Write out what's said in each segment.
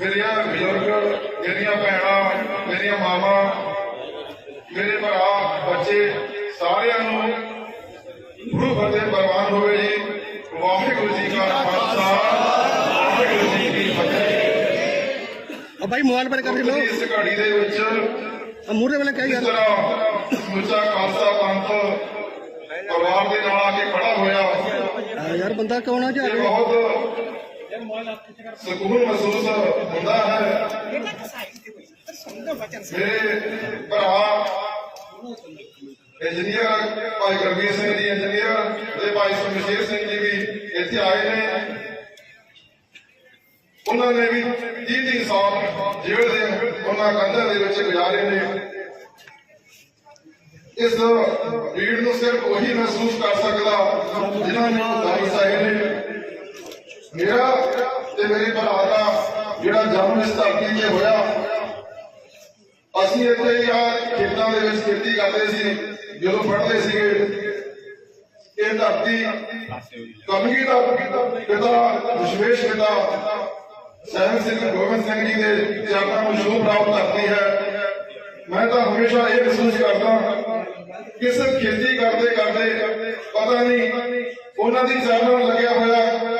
ਮੇਰੀਆਂ ਬਜ਼ੁਰਗ ਮੇਰੀਆਂ ਭੈਣਾਂ ਮੇਰੀਆਂ ਮਾਵਾਂ ਮੇਰੇ ਭਰਾ ਬੱਚੇ ਸਾਰਿਆਂ ਨੂੰ ਗੁਰੂ ਫਤਿਹ ਪ੍ਰਵਾਨ ਹੋਵੇ ਜੀ। ਵਾਹਿਗੁਰੂ ਜੀ ਕਾ ਖਾਲਸਾ ਵਾਹਿਗੁਰੂ ਜੀ ਕੀ ਫਤਿਹ। ਆ ਭਾਈ ਮੋਬਾਈਲ ਪਰ ਕਰ ਲੋ ਜੀ, ਇਸ ਘੜੀ ਦੇ ਵਿੱਚ ਆ ਮੂਹਰੇ ਵਾਲਾ ਯਾਰ। ਤਰ੍ਹਾਂ ਸਮੁੱਚਾ ਖਾਲਸਾ ਪੰਥ ਪਰਿਵਾਰ ਦੇ ਨਾਲ ਆ ਕੇ ਖੜਾ ਹੋਇਆ। ਯਾਰ ਬੰਦਾ ਕੌਣ ਆ ਜੀ ਬਹੁਤ ਸਕੂਨ ਮਹਿਸੂਸ ਹੁੰਦਾ ਹੈ। ਮੇਰੇ ਭਰਾ ਇੰਜੀਨੀਅਰ ਭਾਈ ਗੁਰਬੀਰ ਸਿੰਘ ਜੀ ਇੰਜੀਨੀਅਰ ਤੇ ਭਾਈ ਸੁਮਸ਼ੇਰ ਸਿੰਘ ਜੀ ਵੀ ਇੱਥੇ ਆਏ ਨੇ। ਉਹਨਾਂ ਨੇ ਵੀ 30 30 ਸਾਲ ਜੇਲ੍ਹ ਦੇ ਉਹਨਾਂ ਕੰਧਾਂ ਦੇ ਵਿੱਚ ਗੁਜ਼ਾਰੇ ਨੇ। ਇਸ ਭੀੜ ਨੂੰ ਸਿਰਫ ਉਹੀ ਮਹਿਸੂਸ ਕਰ ਸਕਦਾ ਜਿਨ੍ਹਾਂ ਨੇ ਦਾਈ ਸਾਹਿਬ ਨੇ ਮੇਰਾ ਤੇ ਮੇਰੇ ਭਰਾ ਦਾ ਜਿਹੜਾ ਜਨਮ ਇਸ ਧਰਤੀ 'ਤੇ ਹੋਇਆ, ਅਸੀਂ ਇੱਥੇ ਯਾਰ ਖੇਤਾਂ ਦੇ ਵਿੱਚ ਖੇਤੀ ਕਰਦੇ ਸੀ, ਜਦੋਂ ਪੜ੍ਹਦੇ ਸੀਗੇ, ਇਹ ਧਰਤੀ ਕਮਗੀ ਦਾ ਪਿਤਾ ਵਿਸ਼ਵੇਸ਼ ਪਿਤਾ ਸਹਿਬ ਸਿੰਘ ਗੋਬਿੰਦ ਸਿੰਘ ਜੀ ਦੇ ਚਰਨਾਂ ਨੂੰ ਸ਼ੋਭ ਪ੍ਰਾਪਤ ਕਰਦੀ ਹੈ। ਮੈਂ ਤਾਂ ਹਮੇਸ਼ਾ ਇਹ ਮਹਿਸੂਸ ਕਰਦਾ ਕਿ ਸਿਰਫ ਖੇਤੀ ਕਰਦੇ ਕਰਦੇ ਪਤਾ ਨਹੀਂ ਉਹਨਾਂ ਦੀ ਚਰਨਾਂ ਨੂੰ ਲੱਗਿਆ ਹੋਇਆ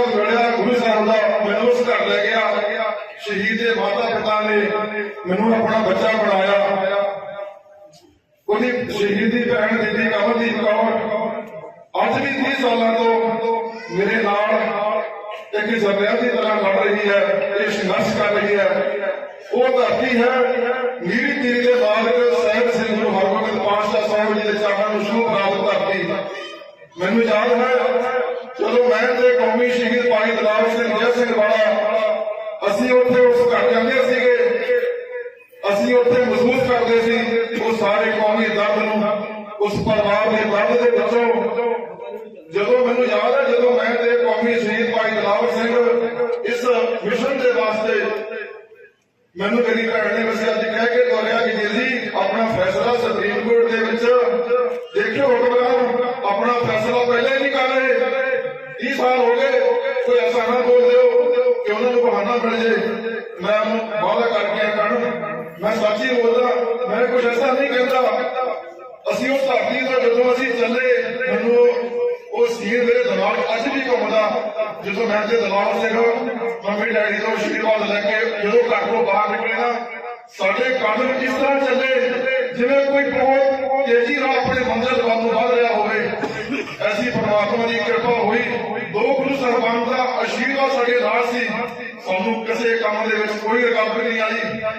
ਇਥੋਂ ਮਿਲਿਆ ਗੁਰੂ ਸਾਹਿਬ ਦਾ ਮੈਨੂੰ ਉਸ ਘਰ ਲੈ ਗਿਆ। ਸ਼ਹੀਦ ਦੇ ਮਾਤਾ ਪਿਤਾ ਨੇ ਮੈਨੂੰ ਆਪਣਾ ਬੱਚਾ ਬਣਾਇਆ। ਉਹਦੀ ਸ਼ਹੀਦ ਦੀ ਭੈਣ ਬੀਬੀ ਕਮਲਦੀਪ ਕੌਰ ਅੱਜ ਵੀ 30 ਸਾਲਾਂ ਤੋਂ ਮੇਰੇ ਨਾਲ ਇੱਕ ਜ਼ਰਿਆ ਦੀ ਤਰ੍ਹਾਂ ਲੜ ਰਹੀ ਹੈ, ਇਹ ਸੰਘਰਸ਼ ਕਰ ਰਹੀ ਹੈ। ਉਹ ਧਰਤੀ ਹੈ ਮੀਰੀ ਤੀਰੀ ਦੇ ਮਾਲਕ ਸਾਹਿਬ ਸਿੰਘ ਗੁਰੂ ਹਰਗੋਬਿੰਦ ਪਾਤਸ਼ਾਹ ਸਾਹਿਬ ਜੀ ਦੇ ਚਰਨਾਂ ਨੂੰ ਸ਼ੁਭ ਪ੍ਰਾਪਤ ਧਰਤੀ। ਮੈਨੂੰ ਯਾਦ ਹੈ, ਜਦੋਂ ਮੈਂ ਤੇ ਕੌਮੀ ਸ਼ਹੀਦ ਭਾਈ ਦਲਾਲ ਸਿੰਘ ਵਾਲਾ। ਅਸੀਂ ਉੱਥੇ ਉਸ ਘਰ ਜਾਂਦੇ ਸੀਗੇ। ਅਸੀਂ ਉੱਥੇ ਮਹਿਸੂਸ ਕਰਦੇ ਸੀ ਉਹ ਸਾਰੇ ਕੌਮੀ ਦਰਦ ਨੂੰ, ਉਸ ਪਰਿਵਾਰ ਦੇ ਦਰਦ ਦੇ ਵਿੱਚੋਂ ਜਦੋਂ ਮੈਨੂੰ ਯਾਦ ਹੈ ਜਦੋਂ ਮੈਂ ਤੇ ਕੌਮੀ ਸ਼ਹੀਦ ਭਾਈ ਦਲਾਵਰ ਸਿੰਘ ਇਸ ਮਿਸ਼ਨ ਦੇ ਵਾਸਤੇ ਮੈਨੂੰ ਮੇਰੀ ਭੈਣ ਨੇ ਵਸੇ ਅੱਜ ਕਹਿ ਕੇ ਤੋਰਿਆ ਕਿ ਵੀਰ ਜੀ ਆਪਣਾ ਫੈਸਲਾ ਸੁਪਰੀਮ ਕੋਰਟ ਦੇ ਵਿੱਚ ਦੇਖਿਓ ਹੁਕਮਰਾਨ ਆਪਣਾ ਫੈਸਲਾ ਪਹਿਲਾਂ ਹੀ ਨਹੀਂ ਕਰ ਰਹੇ 30 ਸਾਲ ਹੋ ਗਏ ਕੋਈ ਐਸਾ ਨਾ ਬੋਲ ਦਿਓ ਕਿ ਉਹਨਾਂ ਨੂੰ ਬਹਾਨਾ ਮਿਲ ਜੇ ਮੈਂ ਉਹਨੂੰ ਵਾਅਦਾ ਕਰਕੇ ਕਹਿਣ ਮੈਂ ਸੱਚੀ ਬੋਲਦਾ, ਮੈਂ ਕੁਝ ਐਸਾ ਨਹੀਂ ਕਹਿੰਦਾ। ਅਸੀਂ ਉਸ ਧਰਤੀ ਤੋਂ ਜਦੋਂ ਅਸੀਂ ਚੱਲੇ, ਮੈਨੂੰ ਉਹ ਸੀਰ ਮੇਰੇ ਦਿਮਾਗ ਅੱਜ ਵੀ ਘੁੰਮਦਾ। ਜਦੋਂ ਮੈਂ ਤੇ ਦਿਮਾਗ ਸਿੰਘ ਮੰਮੀ ਡੈਡੀ ਤੋਂ ਆਸ਼ੀਰਵਾਦ ਲੈ ਕੇ ਜਦੋਂ ਘਰ ਤੋਂ ਬਾਹਰ ਨਿਕਲੇ ਨਾ, ਸਾਡੇ ਕਦਮ ਇਸ ਤਰ੍ਹਾਂ ਚੱਲੇ, ਜਿਵੇਂ ਕੋਈ ਬਹੁਤ ਤੇਜ਼ੀ ਨਾਲ ਆਪਣੇ ਮੰਜ਼ਿਲ ਵੱਲ ਨੂੰ ਵਧ ਰਿਹਾ ਹੋਵੇ। ਐਸੀ ਪਰਮਾਤਮਾ ਦੀ ਕਿਰਪਾ ਹੋਈ। ਦੋ ਗੁਰੂ ਸਾਹਿਬਾਨ ਦਾ ਆਸ਼ੀਰਵਾਦ ਸਾਡੇ ਨਾਲ ਸੀ। ਸਾਨੂੰ ਕਿਸੇ ਕੰਮ ਦੇ ਵਿੱਚ ਕੋਈ ਰੁਕਾਵਟ ਨਹੀਂ ਆਈ।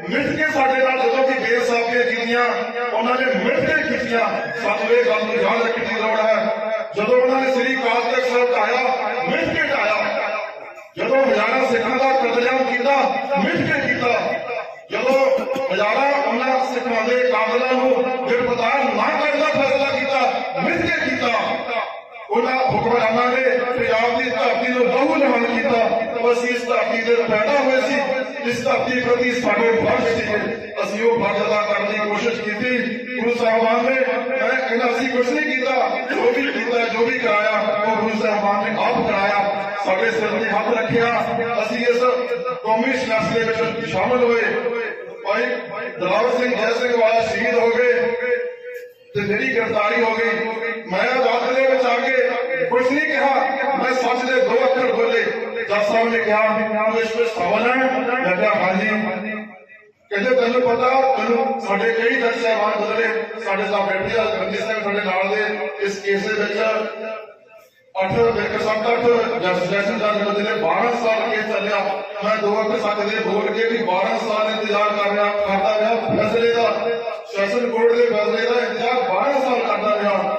مٹ کے سارے نال جدوں کی بے صافیاں کیتیاں، انہاں نے مٹ کے کیتیاں، سانو یہ گل یاد رکھنے لوڑ ہے۔ جدو انہوں نے سری کاج تک سر ٹایا مٹ کے ٹایا۔ جدو ہزارہ سکھاں دا قتل کیتا مٹ کے کیتا۔ جدوں ہزارہ نے سکھاں دے قاتلاں نو گرفتار نہ کرن دا فیصلہ کیتا مٹ کے کیتا۔ نے حکمراناں نے پنجاب دی دھرتی نو بہو نہان کیتا۔ ਅਸੀਂ ਇਸ ਧਰਤੀ ਦੇ ਪੈਦਾ ਹੋਏ ਸੀ ਇਸ ਧਰਤੀ ਪ੍ਰਤੀ ਸਾਡੇ ਫਰਜ਼ ਸੀ ਅਸੀਂ ਉਹ ਫਰਜ਼ ਅਦਾ ਕਰਨ ਦੀ ਕੋਸ਼ਿਸ਼ ਕੀਤੀ ਗੁਰੂ ਸਾਹਿਬਾਨ ਨੇ ਮੈਂ ਕਹਿੰਦਾ ਅਸੀਂ ਕੁਝ ਨਹੀਂ ਕੀਤਾ ਜੋ ਵੀ ਕੀਤਾ ਜੋ ਵੀ ਕਰਾਇਆ ਉਹ ਗੁਰੂ ਸਾਹਿਬਾਨ ਨੇ ਆਪ ਕਰਾਇਆ ਸਾਡੇ ਸਿਰ ਤੇ ਹੱਥ ਰੱਖਿਆ ਅਸੀਂ ਇਸ ਕੌਮੀ ਸੰਘਰਸ਼ ਦੇ ਵਿੱਚ ਸ਼ਾਮਲ ਹੋਏ ਭਾਈ ਦਲਾਵਰ ਸਿੰਘ ਜੈ ਸਿੰਘ ਵਾਲਾ ਸ਼ਹੀਦ ਹੋ ਗਏ ਤੇ ਮੇਰੀ ਗ੍ਰਿਫਤਾਰੀ ਹੋ ਗਈ ਮੈਂ ਅਦਾਲਤ ਦੇ ਵਿੱਚ ਆ ਕੇ ਕੁਝ ਨਹੀਂ ਕਿਹਾ ਮੈਂ ਸੱਚ ਦੇ ਦੋ ਅੱਖਰ ਬੋਲੇ ਜੱਜ ਸਾਹਿਬ ਨੇ ਕਿਹਾ ਕਿ ਇਸ ਵਿੱਚ ਸਵਾਲ ਹੈ। ਮੈਂ ਹਾਂਜੀ। ਕਹਿੰਦੇ ਤੈਨੂੰ ਪਤਾ, ਤੈਨੂੰ ਸਾਡੇ ਕਈ ਜੱਜ ਸਾਹਿਬਾਨ ਬਦਲੇ ਸਾਡੇ ਸਾਹਿਬ ਬੈਠੇ ਆ, ਰਣਜੀਤ ਸਿੰਘ ਸਾਡੇ ਨਾਲ ਦੇ, ਇਸ ਕੇਸ ਦੇ ਵਿੱਚ ਅੱਠ ਮੇਰੇ ਸੱਤ, ਅੱਠ ਜਸਟਿਸ ਦਾ ਬਦਲੇ 12 ਸਾਲ ਕੇਸ ਚੱਲਿਆ। ਮੈਂ ਦੋ ਅੱਖ ਸੱਤ ਬੋਲ ਕੇ ਵੀ 12 ਸਾਲ ਇੰਤਜ਼ਾਰ ਕਰ ਰਿਹਾ, ਕਰਦਾ ਰਿਹਾ, ਫੈਸਲੇ ਦਾ ਸੈਸ਼ਨ ਕੋਰਟ ਦੇ ਫੈਸਲੇ ਦਾ ਇੰਤਜ਼ਾਰ 12 ਸਾਲ ਕਰਦਾ ਰਿਹਾ।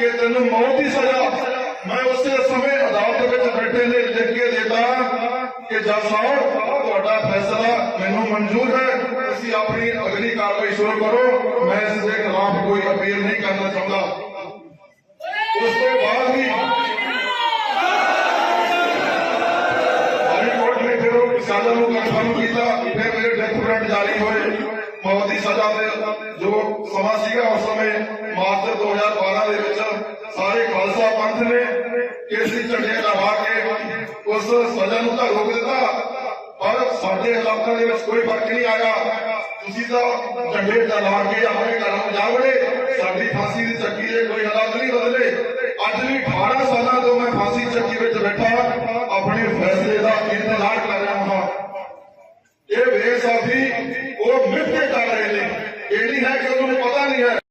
کہ تین موت کی سزا میں اسی سمے عدالت بیٹھے نے لکھ کے دیتا کہ جج صاحب تھوڑا فیصلہ مینو منظور ہے۔ تسی اپنی اگلی کاروائی شروع کرو۔ میں اس کے خلاف کوئی اپیل نہیں کرنا چاہتا۔ اس کے بعد بھی ہائی کورٹ نے پھر کسانوں کو کنفرم کیا پھر میرے ڈیتھ وارنٹ جاری ہوئے۔ موت کی سزا جو سما سا اس سمے ਮਾਰਚ 2012 ਦੇ ਵਿੱਚ ਸਾਰੇ ਖਾਲਸਾ ਪੰਥ ਨੇ ਕੇਸਰੀ ਝੰਡੇ ਲਵਾ ਕੇ ਉਸ ਸਜ਼ਾ ਨੂੰ ਤਾਂ ਰੋਕ ਦਿੱਤਾ। ਪਰ ਸਾਡੇ ਹਾਲਾਤਾਂ ਦੇ ਵਿੱਚ ਕੋਈ ਫ਼ਰਕ ਨਹੀਂ ਆਇਆ। ਤੁਸੀਂ ਤਾਂ ਝੰਡੇ ਲਗਾ ਕੇ ਆਪਣੇ ਘਰਾਂ ਨੂੰ ਜਾ ਵੜੇ ਸਾਡੀ ਫਾਂਸੀ ਦੀ ਚੱਕੀ ਦੇ ਕੋਈ ਹਾਲਾਤ ਨਹੀਂ ਬਦਲੇ।